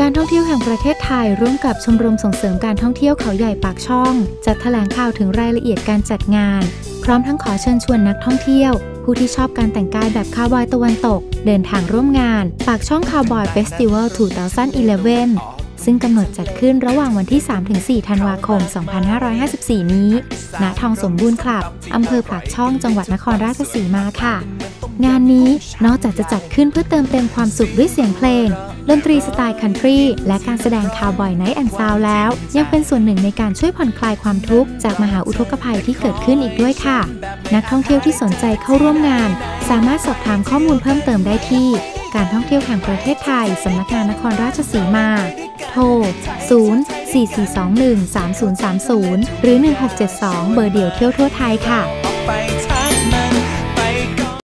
การท่องเที่ยวแห่งประเทศไทยร่วมกับชมรมส่งเสริมการท่องเที่ยวเขาใหญ่ปากช่อง จัดแถลงข่าวถึงรายละเอียดการจัดงาน พร้อมทั้งขอเชิญชวนนักท่องเที่ยว ผู้ที่ชอบการแต่งกายแบบคาวบอยตะวันตก เดินทางร่วมงาน ปากช่องคาวบอยเฟสติวัล 2011 ซึ่งกำหนดจัดขึ้นระหว่างวันที่ 3-4 ธันวาคม 2554 นี้ ณ ทองสมบูรณ์คลับอำเภอปากช่องจังหวัดนครราชสีมาค่ะ งานนี้นอกจากจะจัดขึ้นเพื่อเติมเต็มความสุขด้วยเสียงเพลง ดนตรีสไตล์คันทรีและการแสดงคาวบอยไนท์แอนด์ซาวแล้ว ยังเป็นส่วนหนึ่งในการช่วยผ่อนคลายความทุกข์จากมหาอุทกภัยที่เกิดขึ้นอีกด้วยค่ะ นักท่องเที่ยวที่สนใจเข้าร่วมงาน สามารถสอบถามข้อมูลเพิ่มเติมได้ที่ การท่องเที่ยวแห่งประเทศไทยสำนักงานนครราชสีมา โทร 0 4 4 2 1 3 0 3 0 หรือ 1672 เบอร์เดี่ยวเที่ยวทั่วไทยค่ะ